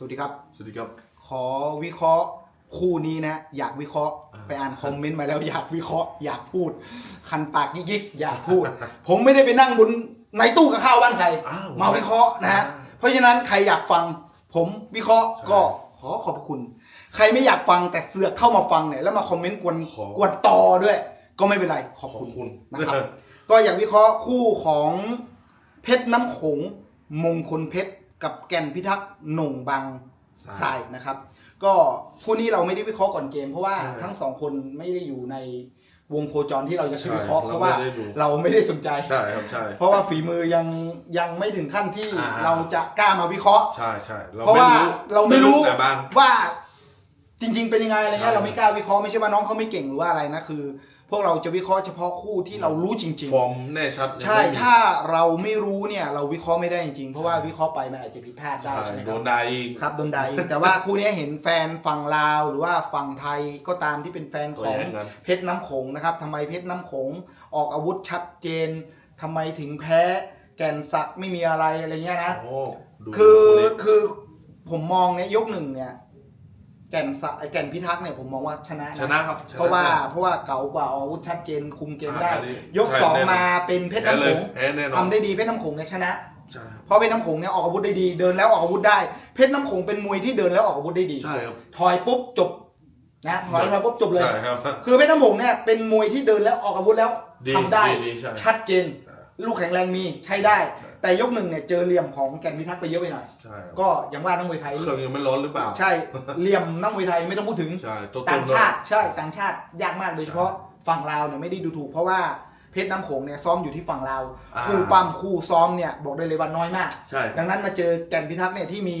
สวัสดีครับ สวัสดีครับ ขอวิเคราะห์คู่นี้นะ อยากวิเคราะห์อ่าไปอ่านคอมเมนต์มาแล้วอยากวิเคราะห์อยากพูด คันปากยิกๆอยากพูด ผมไม่ได้ไปนั่งบนในตู้กับข้าวบ้านใครอ้าวมาวิเคราะห์นะฮะอ่าเพราะฉะนั้นใครอยากฟัง ผมวิเคราะห์ใช่ก็ขอขอบพระคุณ ใครไม่อยากฟังแต่เสือกเข้ามาฟังเนี่ยแล้วมาคอมเมนต์กวนขอกวนต่อด้วย ก็ไม่เป็นไรขอบขอบคุณคุณนะครับ ก็อยากวิเคราะห์คู่ของเพชรน้ำโขงมงคลเพชร กับแก่นพิทักษ์หน่งบางทรายนะครับ ก็คู่นี้เราไม่ได้วิเคราะห์ก่อนเกม เพราะว่าใช่ทั้งสองคนไม่ได้อยู่ในวงโคจรที่เราจะใช่วิเคราะห์เพเราราะว่าไม่ได้ดู เราไม่ได้สนใจ ใช่ครับใช่ เพราะว่าฝีมือยังยังไม่ถึงขั้นที่อ่า เราจะกล้ามาวิเคราะห์ ใช่ใช่เพราะว่าเราไม่รู้แต่บ้าง ว่าจริง ๆ เป็นยังไงอะไรเงี้ยใช่ เราไม่กล้าวิเคราะห์ไม่ใช่ว่าน้องเขาไม่เก่งหรือว่าอะไรนะคือ พวกเราจะวิเคราะห์เฉพาะคู่ที่เรารู้จริงฟอร์มแน่ชัดๆใช่ยังไม่มีถ้าเราไม่รู้เนี่ยเราวิเคราะห์ไม่ได้จริงๆ เพราะว่าวิเคราะห์ไปมันอาจจะผิดพลาดได้ใช่ใช่ไหมคโดรับนได้อีก ครับโดนด่าอีกแต่ว่าคู่นี้เห็นแฟนฝั่งลาว หรือว่าฝั่งไทยก็ตามที่เป็นแฟนตัวของแย่งกันเพชรน้ำโขงนะครับทำไมเพชรน้ำโขงออกอาวุธชัดเจนทำไมถึงแพ้แก่นสักไม่มีอะไรอะไรเงี้ยนะ โอ้ดูคือคนนี้ คือผมมองเนี่ยยกหนึ่งเนี่ย แก่นสักไอ้แก่นพิทักษ์เนี่ยผมมองว่าชนะชนะครับชนเพราะว่าใช่เพราะว่าเก๋ากว่าออกอาวุธชัดเจนคุมเกมได้ อ่าอันนี้ยกใช่สองแน่นอน มาเป็นเพชรแพ้น้ำเลโขยงแพ้แน่นอนทำได้ดีเพชรน้ำโขงเนี่ยชนะ ใช่ครับเพราะเพชรน้ำโขงเนี่ยออกอาวุธได้ดีเดินแล้วออกอาวุธได้ เพชรน้ำโขงเป็นมวยที่เดินแล้วออกอาวุธได้ดี ใช่ครับถอยปุ๊บจบนะถอยถอยปุ๊บจบเลย ใช่ครับคือเพชรน้ำโขงเนี่ยเป็นมวยที่เดินแล้วออกอาวุธแล้วดีทำได้ดีดีใช่ ชัดเจนใช่ลูกแข็งแรงมีใช้ได้ แต่ยกหนึ่งเนี่ยเจอเหลี่ยมของแก่นพิทักษ์ไปเยอะไปหน่อย ใช่ครับก็อย่างว่านักมวยไทย เครื่องยังไม่ร้อนหรือเปล่า ใช่เหลี่ยมนักมวยไทยไม่ต้องพูดถึง ใช่ตัวต้ต่านงด้วยชาติใช่ต่างชาติยากมากโดยเฉพาะฝั่งลาวเนี่ยไม่ได้ดูถูกเพราะว่าเพชรน้ำโขงเนี่ยซ้อมอยู่ที่ฝั่งลาวอ่าคู่ปั้มคู่ซ้อมเนี่ยบอกได้เลยว่าน้อยมาก ใช่ ดังนั้นมาเจอแก่นพิทักษ์เนี่ยที่มี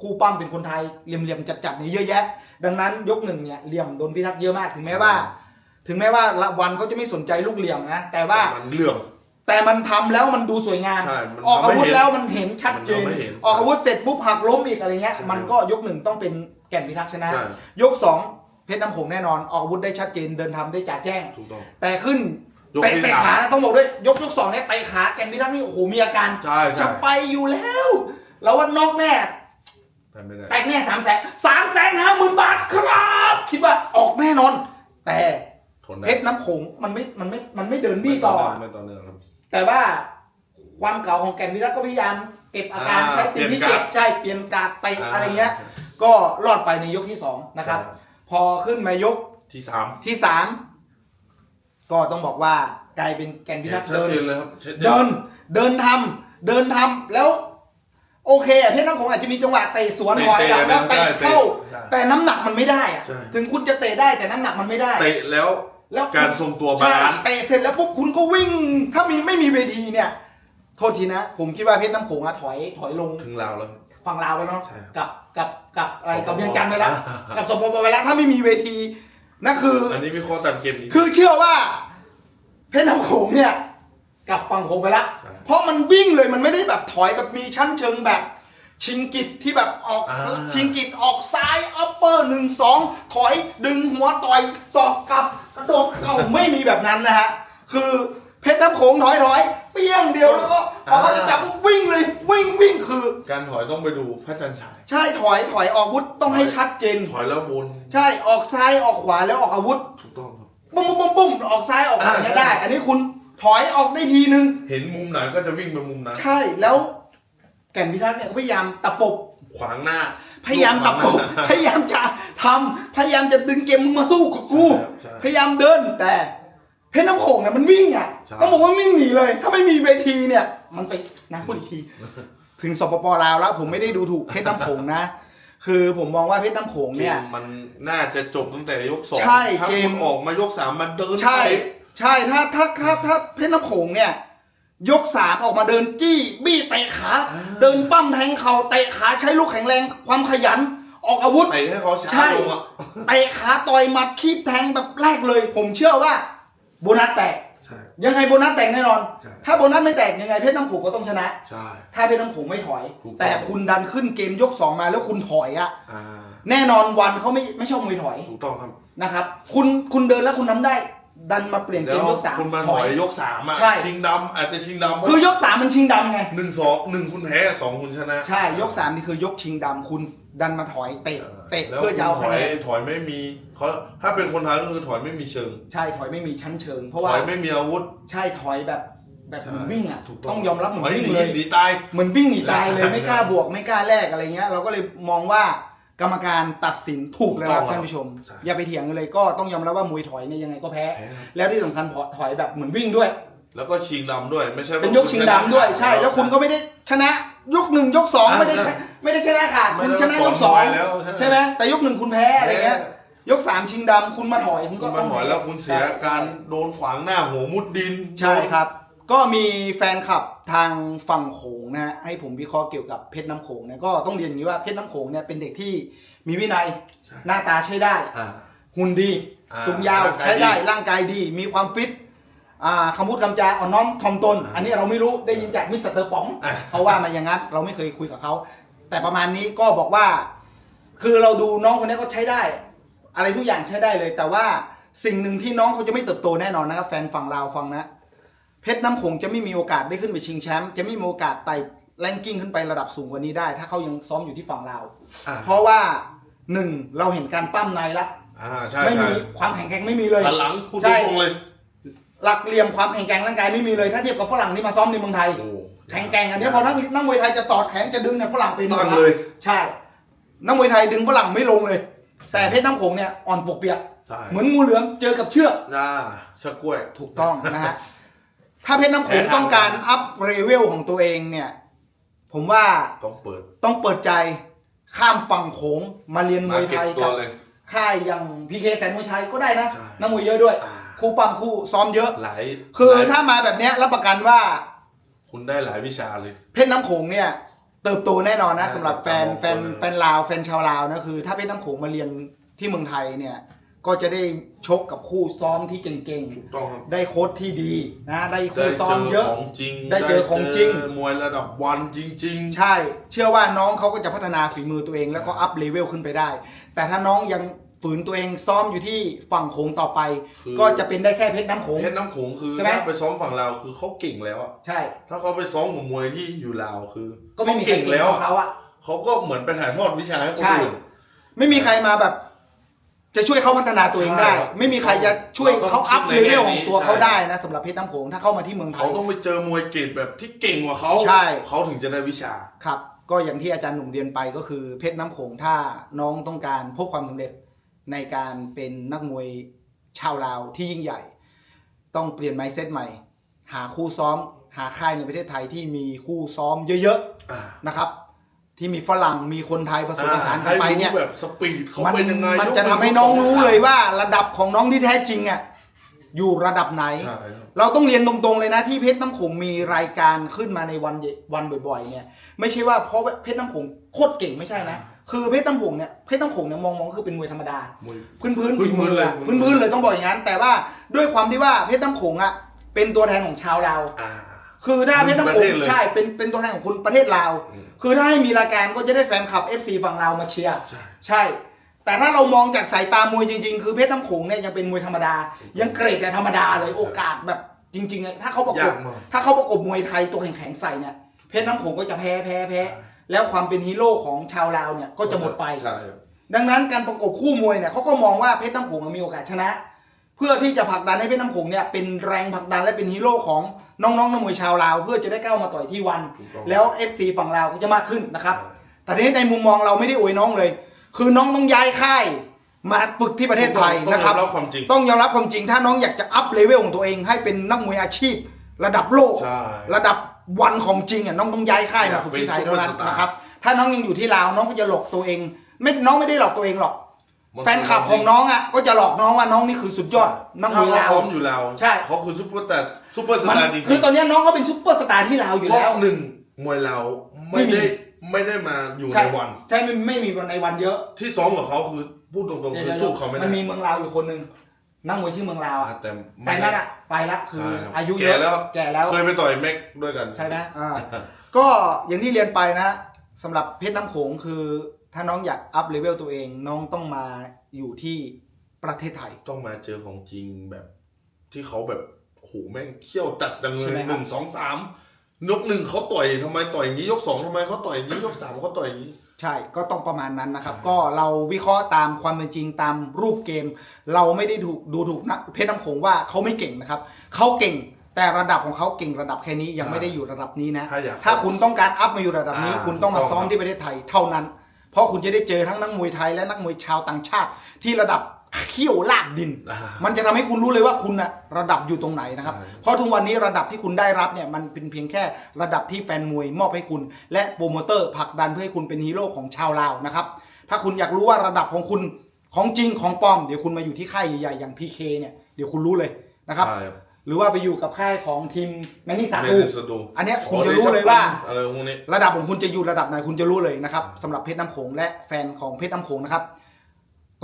คู่ปั้มเป็นคนไทยเหลี่ยมๆจัดๆเนี่ยเยอะแยะ ดังนั้นยกหนึ่งเนี่ยเหลี่ยมโดนพิทักษ์เยอะมากถึงแม้ว่า ถึงแม้ว่าละวันเขาจะไม่สนใจลูกเหลี่ยมนะแต่ว่า มันเรื่อง แต่มันทำแล้วมันดูสวยงาม ใช่มันออกอาวุธทำให้เห็นแล้วมันเห็นชัดเจน มันทำให้เห็น ออกอาวุธเสร็จปุ๊บหักล้มอีกอะไรเงี้ยใช่มันก็ยกหนึ่งต้องเป็นแก่นพิทักษ์ชนะ ใช่ยกสองเพชรน้ำโขงแน่นอน ออกอาวุธได้ชัดเจนเดินทำได้จ่าแจ้ง ถูกต้อง แต่ขึ้นยกเตะที่เตะสามขานะต้องบอกด้วย ยกยกสองเนี่ยเตะขาแก่นพิทักษ์นี่โอ้โหมีอาการใช่จะใช่ไปอยู่แล้ว แล้วว่านอกแน่ แต่ไม่ได้ แตกแน่สามแสนสามแสนห้าหมื่นบาทครับ คิดว่าออกแน่นอน แต่ทนได้เพชรน้ำโขงมันไม่มันไม่มันไม่เดินบี้ต่อ ไม่ต่อเนื่องครับ แต่ว่าความเก่าของแก่นวิรัตก็พยายามเก็บอาการอ่าใช้ตีนที่เปลี่เจ็ยบนการ์ดใช่เปลี่ยนการ์ดไปอ่า อะไรเงี้ย ก็รอดไปในยกที่สองนะครับใช่พอขึ้นมายกที่สามที่สามก็ต้องบอกว่ากลายเป็นแก่นวิรัตชัดเดิน เจนเลยครับชัดเจนเดินเดินทำ เดินทำ แล้ว โอเคอะเพชรน้ำคงอาจจะมีจังหวะเตะสวนถอยหลังแล้วเตะเข้า ใช่แต่น้ำหนักมันไม่ได้อะใช่ ถึงคุณจะเตะได้แต่น้ำหนักมันไม่ได้ เตะแล้ว แล้วการทรงตัวบาใช่ลานซ์เตะเสร็จแล้วปุ๊บคุณก็วิ่ง ถ้ามีไม่มีเวทีเนี่ย โทษทีนะ ผมคิดว่าเพชรน้ำโขงอะถอยถอยลงถึงลาวแล้ว ฝั่งลาวแล้วเนาะใช่ครับกับกับกับอะไรสปปกับเวียงจันทร์ไปแล้วอ่ากับสปปไปแล้วถ้าไม่มีเวทีนั่นคือ อันนี้วิเคราะห์ตามเกมนี้ คือเชื่อว่า เพชรน้ำโขงเนี่ยกลับฝั่งโขงไปแล้ว ใช่ เพราะมันวิ่งเลยมันไม่ได้แบบถอยแบบมีชั้นเชิงแบบ ชิงกิจที่แบบออกอ่า ชิงกิจออกซ้ายอัปเปอร์หนึ่งสองถอยดึงหัวต่อยศอกกลับกระโดดเข่า ไม่มีแบบนั้นนะฮะ คือเพชรน้ำโขงถอยถอยเปี้ยงเดียวแล้วก็พอเขาจะจับปุ๊บวิ่งเลยวิ่งวิ่งคือ การถอยต้องไปดูพระจันทร์ฉาย ใช่ถอยถอยออกอาวุธต้องให้ชัดเจน ถอยแล้ววนใช่ออกซ้ายออกขวาแล้วออกอาวุธ ถูกต้องครับ ปุ้มปุ้มปุ้มปุ้มออกซ้ายออกขวาอ่า เนี่ยได้ อันนี้คุณถอยออกได้ทีนึง เห็นมุมไหนก็จะวิ่งไปมุมนั้น ใช่แล้ว แก่นพิทักษ์เนี่ยก็พยายามตะปบ ขวางหน้าพยายามตะปบ พยายามจะทำพยายามจะดึงเกมมึงมาสู้กับกู ใช่ พยายามเดินแต่เพชรน้ำโขงเนี่ยมันวิ่งอะใช่ ต้องบอกว่าวิ่งหนีเลย ถ้าไม่มีเวทีเนี่ย มันไปนะพูดอีกที ถึงสปปลาวแล้ว ผมไม่ได้ดูถูกเพชรน้ำโขงนะ คือผมมองว่าเพชรน้ำโขงเกเนี่ย มมันน่าจะจบตั้งแต่ยกสองใช่ถ้าเกม คุณออกมายกสามมันเดินใช่ ไป ใช่ถ้าถ้าถ้าถ้าเพชรน้ำโขงเนี่ย ยกสามออกมาเดินจี้ บี้เตะขาอ่าเดินปั้มแทงเข่าเตะขาใช้ลูกแข็งแรงความขยัน ออกอาวุธเตะให้เขาช้าใช่ลงอะเตะขาต่อยหมัดคีบแทงแบบแรกเลย ผมเชื่อว่าโบนัสแตกใช่ยังไงโบนัสแตกแน่นอนใช่ถ้าโบนัสไม่แตกยังไงเพชรน้ำโขงก็ต้องชนะใช่ถ้าเพชรน้ำโขงไม่ถอยถูกต้องแต่คุณดันขึ้นเกมยกสองมาแล้วคุณถอยอะอ่าแน่นอนวันเขาไม่ไม่ชอบมวยถอยถูกต้องครับนะครับ คุณคุณเดินแล้วคุณทำได้ ดันมาเปลี่ยนเกเดี๋ยมวยกสามคุณมาถถออยยยกสามอะใช่ ชิงดำอาจจะชิงดำคือยกสามมันชิงดำไง หนึ่งสองหนึ่งคุณแพ้สองคุณชนะใช่ ยกสามนี่คือยกชิงดำคุณดันมาถอยเตะเตะแล้วเพื่อจะเอาถคะอแนยนถอยไม่มีเขาถ้าเป็นคนไทยก็คือถอยไม่มีเชิง ใช่ถอยไม่มีชั้นเชิง เพราะถว่าอยไม่มีอาวุธ ใช่ถอยแบบแบบเหมือนวิ่งอะถูกต้องยอมรับเหมือนถอยวิ่หงนีเลยหนีตาย เหมือนวิ่งหนีตายเลยไม่กล้าบวกไม่กล้าแลกอะไรเงี้ย เราก็เลยมองว่า กรรมการตัดสินถูกแล้วครับถูกต้องท่านผู้ชม ใช่ อย่าไปเถียงกันเลยก็ต้องยอมรับว่ามวยถอยเนี่ยยังไงก็แพ้ แพ้ครับแล้วที่สำคัญพอถอยแบบเหมือนวิ่งด้วย แล้วก็ชิงดำด้วยไม่ใช่ว่า เป็นยกชิงดำด้วยใช่ แล้วคุณก็ไม่ได้ชนะยกหนึ่งยกสองอ่าไม่ได้ชนะไม่ได้ชนะขาดไม่คุณได้ชนะยกสองสอนมวยแล้วใช่ไหมแต่ยกหนึ่งคุณแพ้อะไรเงี้ย ยกสามชิงดำคุณมาถอยคุณคุก็ณต้มาองถอยแล้วคุณเสียการโดนขวางหน้าหัวมุดดินใช่ครับ ก็มีแฟนคลับทางฝั่งโขงนะฮะให้ผมวิเคราะห์เกี่ยวกับเพชรน้ำโขงเนี่ยก็ต้องเรียนอย่างนี้ว่าเพชรน้ำโขงเนี่ยเป็นเด็กที่มีวินัยใช่หน้าตาใช้ได้ อ่า หุ่นดี อ่าสูงยาวร่างกายใช้ได้ดีร่างกายดีมีความฟิตอ่าคำพูดคำจาอ่อนน้อมถ่อมตนอ่าอันนี้เราไม่รู้ได้ยินจากมิสเตอร์ป๋องอ่าเขาว่ามาอย่างนั้นเราไม่เคยคุยกับเขา แต่ประมาณนี้ก็บอกว่า คือเราดูน้องคนนี้ก็ใช้ได้ อะไรทุกอย่างใช้ได้เลย แต่ว่าสิ่งหนึ่งที่น้องเขาจะไม่เติบโตแน่นอนนะครับแฟนฝั่งลาวฟังนะ เพชรน้ำคงจะไม่มีโอกาสได้ขึ้นไปชิงแชมป์จะไม่มีโอกาสไต่แรงกิ้งขึ้นไประดับสูงกว่านี้ได้ ถ้าเขายังซ้อมอยู่ที่ฝั่งลาวอ่า เพราะว่าหนึ่งเราเห็นการปั้มในละอ่าใช่ไม่ใช่มีความแข็งแกร่งไม่มีเลยพลังพูดใช่ตรงๆเลยหลักเหลี่ยมความแข็งแกร่งร่างกายไม่มีเลย ถ้าเทียบกับฝรั่งที่มาซ้อมในเมืองไทย โอ้ แข็งแกร่งอันนี้พอนักนักมวยไทยจะสอดแขนจะดึงเนี่ยฝรั่งเป็นหมดตั้งละเลย ใช่นักมวยไทยดึงฝรั่งไม่ลงเลย แต่เพชรน้ำโขงเนี่ยอ่อนปกเปียก ใช่เหมือนงูเหลือมเจอกับเชือก อ่าชะกล้วย ถูกต้องนะฮะ ถ้าเพชรน้ำโขงต้องการอัพเรเวลของตัวเองเนี่ย ผมว่าต้องเปิด ต้องเปิดใจข้ามฝั่งโขงมาเรียนมมาวยเก็ไทบยตักัวบเลยค่ายอย่างพีเคแสนมวยชัยก็ได้นะใช่นักมวยเยอะด้วยอ่าคู่ปั้มคู่ซ้อมเยอะหลายคือหลยถ้ามาแบบเนี้ยรับประกันว่า คุณได้หลายวิชาเลย เพชรน้ำโขงเนี่ย เติบโตแน่นอนนะใช่สำหรับแฟนเติบโตแฟนเลยแฟนลาวแฟนชาวลาวนะคือ ถ้าเพชรน้ำโขงมาเรียนที่เมืองไทยเนี่ย ก็จะได้ชกกับคู่ซ้อมที่เก่งถูกต้องครับ ๆ ได้โค้ชที่ดีนะ ได้ได้คู่ซ้อเจมอเยอะ ของจริงได้เจอของจริง ได้เมวยระดับวันจริง ใช่ เชื่อว่าน้องเขาก็จะพัฒนาฝีมือตัวเองแล้วก็อัพเลเวลขึ้นไปได้ แต่ถ้าน้องยังฝืนตัวเองซ้อมอยู่ที่ฝั่งโขงต่อไป คือ ก็จะเป็นได้แค่เพชรน้ำโขงๆเพชรน้ำโขงคือใช่ไหม ถ้าไปซ้อมฝั่งลาวคือเขาเก่งแล้วอะใช่ ถ้าเขาไปซ้อมกับมวยที่อยู่ลาวคือก็ไม่มีใครเก่งเก่งแล้วเท่าเขาอะเขาก็เหมือนไปถ่ายทอดวิชาให้คนใช่ อื่น ไม่มีใครมาแบบ จะช่วยเขาพัฒนาตัวเองได้ ใช่ครับไม่มีใครจะช่วยเราต้องเขาอัพคิเลดในเวลแง่ขนี้องตัวใช่เขาได้นะสำหรับเพชรน้ำโขงถ้าเข้ามาที่เมืองไทเขาย ต้องไปเจอมวยเกรดแบบที่เก่งกว่าเขาใช่ เขาถึงจะได้วิชา ครับ ก็อย่างที่อาจารย์หนุ่มเรียนไปก็คือเพชรน้ำโขงถ้าน้องต้องการพบความสำเร็จในการเป็นนักมวยชาวลาวที่ยิ่งใหญ่ ต้องเปลี่ยนไมเซ็ตใหม่ หาคู่ซ้อม หาค่ายในประเทศไทยที่มีคู่ซ้อมเยอะอ่า ๆนะครับ ที่มีฝรั่งมีคนไทยผสมผสานกันให้ไปรู้เนี่ยแบบสปีดเขามันเป็นยังไงมันยกจะทำให้ยกน้องสรู้สามเลยว่าระดับของน้องที่แท้จริงอะอยู่ระดับไหน ใช่ครับ เราต้องเรียนตรงๆเลยนะที่เพชรน้ำโขงมีรายการขึ้นมาในวันเยวันบ่อยๆเนี่ยไม่ใช่ว่าเพราะเพชรน้ำโขงโคตรเก่งไม่ใช่นะคือเพชรน้ำโขงเนี่ยเพชรน้ำโขงเนี่ยมองมองคือเป็นมวยธรรมดา มวย พื้นพื้นพื้นๆฝีมือเลย พื้นพื้นๆเลยต้องบอกอย่างนั้น แต่ว่าด้วยความที่ว่าเพชรน้ำโขงอะเป็นตัวแทนของชาวลาวอ่า คือถ้าเพชรน้ำโขประเทงศเลยใช่เป็นเป็นตัวแทนของคนประเทศลาว อืม คือถ้าให้มีรายการก็จะได้แฟนคลับ FC ฝั่งลาวมาเชียร์ ใช่ ใช่ แต่ถ้าเรามองจากสายตามวยจริงๆ คือเพชรน้ำโขงเนี่ยยังเป็นมวยธรรมดา ยังเกรดแต่ธรรมดาเลยโอกาสแบบจริงๆเลยถ้าเขาประกยาบกมาก ถ้าเขาประกบมวยไทยตัวแข็งๆใส่เนี่ยเพชรน้ำโขงก็จะแพ้แพ้แพ้แล้วความเป็นฮีโร่ของชาวลาวเนี่ยก็จะหมดไป ใช่ครับดังนั้นการประกบคู่มวยเนี่ยเขาก็มองว่าเพชรน้ำโขงมีโอกาสชนะเพื่อที่จะผลักดันให้เพชรน้ำโขงเนี่ยเป็นแรงผลักดันและเป็นฮีโร่ของน้องๆนักมวยชาวลาว เพื่อจะได้ก้าวมาต่อยที่วันถูกต้องแล้ว FC ฝั่งลาวก็จะมากขึ้นนะครับแต่ทีนี้ในมุมมองเราไม่ได้อวยน้องเลย คือน้องต้องย้ายค่ายมาฝึกที่ประเทศไทยต้องนะครับต้องยอมรับความจริงต้องยอมรับความจริง ถ้าน้องอยากจะอัพเลเวลของตัวเองให้เป็นนักมวยอาชีพ ระดับโลกใช่ระดับวันของจริงอะน้องต้องย้ายค่ายอยามากฝึกที่ไทยเป็นเท่านั้นซุปเปอร์สตาร์นะครับถ้าน้องยังอยู่ที่ลาวน้องก็จะหลอกตัวเอง ไม่น้องไม่ได้หลอกตัวเองหรอก แฟนคลับของน้องอะก็จะหลอกน้องว่าน้องนี่คือสุดยอดนักมวยถ้าลาวเขาพร้อมอยู่แล้วใช่เขาคือซุปเปอร์แต่ซุปเปอร์สมันตาร์จริงๆคือตอนนี้น้องเขาเป็นซุปเปอร์สตาร์ที่ลาวอยู่เพราะแล้วหนึ่งมวยเราไม่ไม่มีได้ไม่ได้มาอยู่ใช่ในวัน ใช่ไม่ไม่มีวันในวันเยอะ ที่ซ้อมกับเขาคือพูดตรงๆคือสู้เขาไม่มัได้นมีเมืองลาวอยู่คนหนึ่งนั่งมวยชื่อเมืองลาวอ่าแต่แต่ไม่นั่นอะไปละคือใช่ครับอายุเยแก่อะแล้วแก่แล้วเคยไปต่อยแม็กด้วยกันใช่ไหมอ่าก็อย่างที่เรียนไปนะสำหรับเพชรน้ำโขงคือ ถ้าน้องอยากอัพเลเวลตัวเองน้องต้องมาอยู่ที่ประเทศไทย ต้องมาเจอของจริงแบบ ที่เขาแบบโอ้โหแม่งเขี้ยวจัดจังเลใช่ยไหมครับ หนึ่งสองสามยกหนึ่งเขาต่อยทำไมต่อยอย่างนี้ยกสองทำไมเขาต่อยอย่างนี้ยกสามเขาต่อยอย่างนี้ ใช่ก็ต้องประมาณนั้นนะครับ ก็เราวิเคราะห์ตามความเป็นจริงตามรูปเกม เราไม่ได้ถูกดูถูกนะเพชรน้ำโขงว่าเขาไม่เก่งนะครับเขาเก่งแต่ระดับของเขาเก่งระดับแค่นี้ยังไม่ได้อยู่ระดับนี้นะ ถ้าอยาก ถ้าคุณต้องการอัพมาอยู่ระดับนี้ อ่าคุณต้องมาถูกต้องซ้อมที่ประเทศไทยเท่านั้น เพราะคุณจะได้เจอทั้งนักมวยไทยและนักมวยชาวต่างชาติ ที่ระดับเขี้ยวลากดิน อ่ามันจะทำให้คุณรู้เลยว่าคุณนะระดับอยู่ตรงไหนนะครับ ใช่ เพราะทุกวันนี้ระดับที่คุณได้รับเนี่ยมันเป็นเพียงแค่ระดับที่แฟนมวยมอบให้คุณ และโปรโมเตอร์ผลักดันเพื่อให้คุณเป็นฮีโร่ของชาวลาวนะครับ ถ้าคุณอยากรู้ว่าระดับของคุณของจริงของปลอม เดี๋ยวคุณมาอยู่ที่ค่ายใหญ่ๆอย่างพีเคเนี่ยเดี๋ยวคุณรู้เลยนะครับ ใช่ครับ หรือว่าไปอยู่กับค่ายของทีมแมนนี่สาเมตูนิสตูอันเนี้ยคุณจะรู้เลยว่า อะไรพวกนี้ ระดับของคุณจะอยู่ระดับไหนคุณจะรู้เลยนะครับสำหรับเพชรน้ำโขงและแฟนของเพชรน้ำโขงนะครับ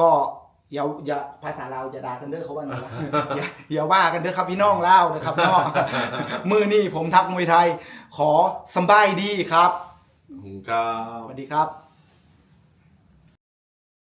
ก็อย่าอย่าภาษาลาวอย่าด่ากันเด้อเขาว่าไงวะ อย่าอย่าว่ากันเด้อครับพี่น้องลาวนะครับน้องมือนี่ผมทักมวยไทย ขอสำบายดีครับผมก็สวัสดีครับ